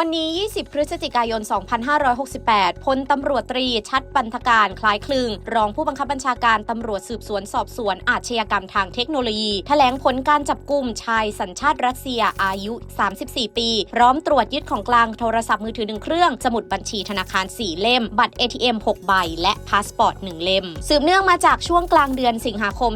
วันนี้ 20 พฤศจิกายน 2568 พลตำรวจตรีชัดปันธการคล้ายคลึง รองผู้บังคับบัญชาการตำรวจสืบสวนสอบสวนอาชญากรรมทางเทคโนโลยีแถลงผลการจับกลุ่มชายสัญชาติรัสเซียอายุ 34 ปี พร้อมตรวจยึดของกลางโทรศัพท์มือถือหนึ่งเครื่อง สมุดบัญชีธนาคาร 4 เล่ม บัตร ATM 6 ใบ และพาสปอร์ต 1 เล่ม สืบเนื่องมาจากช่วงกลางเดือนสิงหาคม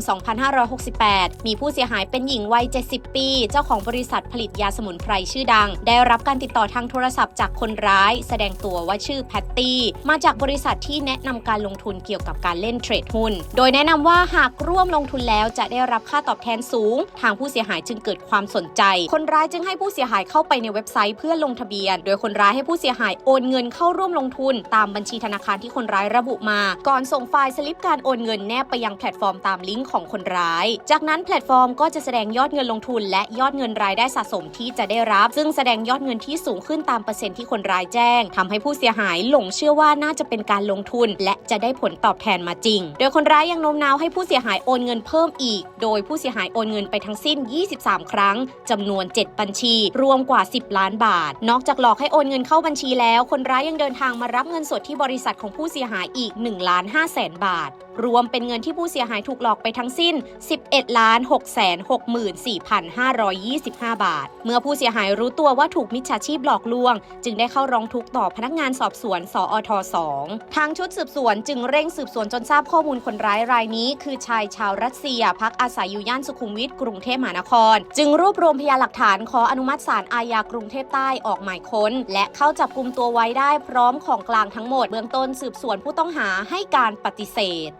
2568 มีผู้เสียหายเป็นหญิงวัย 70 ปี เจ้าของบริษัทผลิตยาสมุนไพรชื่อดัง ได้รับการติดต่อทางโทรศัพท์จากคนร้าย แสดงตัวว่าชื่อแพตตี้ มาจากบริษัทที่แนะนำการลงทุนเกี่ยวกับการเล่นเทรดหุ้น โดยแนะนำว่าหากร่วมลงทุนแล้วจะได้รับค่าตอบแทนสูง ทางผู้เสียหายจึงเกิดความสนใจ คนร้ายจึงให้ผู้เสียหายเข้าไปในเว็บไซต์เพื่อลงทะเบียน โดยคนร้ายให้ผู้เสียหายโอนเงินเข้าร่วมลงทุน ตามบัญชีธนาคารที่คนร้ายระบุมา ก่อนส่งไฟล์สลิปการโอนเงินแนบไปยังแพลตฟอร์มตามลิงก์ของคนร้าย จากนั้นแพลตฟอร์มก็จะแสดงยอดเงินลงทุน และยอดเงินรายได้สะสมที่จะได้รับ ซึ่งแสดงยอดเงินที่สูงขึ้นตามเปอร์เซ็นต์ที่คนร้ายแจ้งทำให้ผู้เสียหายหลงเชื่อว่าน่าจะเป็นการลงทุน และจะได้ผลตอบแทนมาจริง โดยคนร้ายยังโน้มน้าวให้ผู้เสียหายโอนเงินเพิ่มอีก โดยผู้เสียหายโอนเงินไปทั้งสิ้น 23 ครั้งจำนวน 7 บัญชี รวมกว่า 10 ล้านบาท นอกจากหลอกให้โอนเงินเข้าบัญชีแล้ว คนร้ายยังเดินทางมารับเงินสดที่บริษัทของผู้เสียหายอีก1ล้าน5แสนบาทรวมเป็นเงินที่ผู้เสียหายถูกหลอกไปทั้งสิ้น 11ล้าน6 6 4 5 2 5 บาท เมื่อผู้เสียหายรู้ตัวว่าถูกมิจฉาชีพหลอกลวง จึงได้เข้าร้องทุกข์ต่อพนักงานสอบสวน สอท2ทางชุดสืบสวนจึงเร่งสืบสวนจนทราบข้อมูลคนร้ายรายนี้ คือชายชาวรัสเซีย พักอาศัยอยู่ย่านสุขุมวิทกรุงเทพมหานคร จึงรวบรวมพยานหลักฐานขออนุมัติศาลอาญากรุงเทพใต้ออกหมายค้น และเข้าจับกลุ่มตัวไว้ได้พร้อมของกลางทั้งหมดเบื้องต้นสืบสวนผู้ต้องหาให้การปฏิเสธ